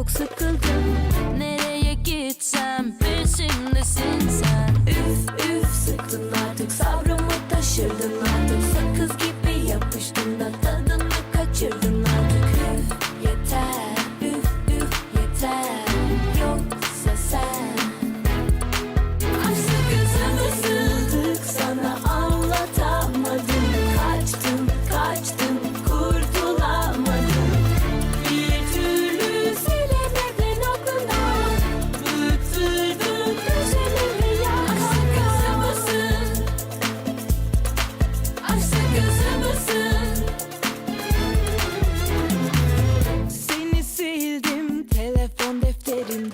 çok sıkıldım. Nereye gitsem? Peşimdesin sen. Üf üf sıktın artık. Sabrımı taşırdın artık. Sakız gibi yapıştın da tadı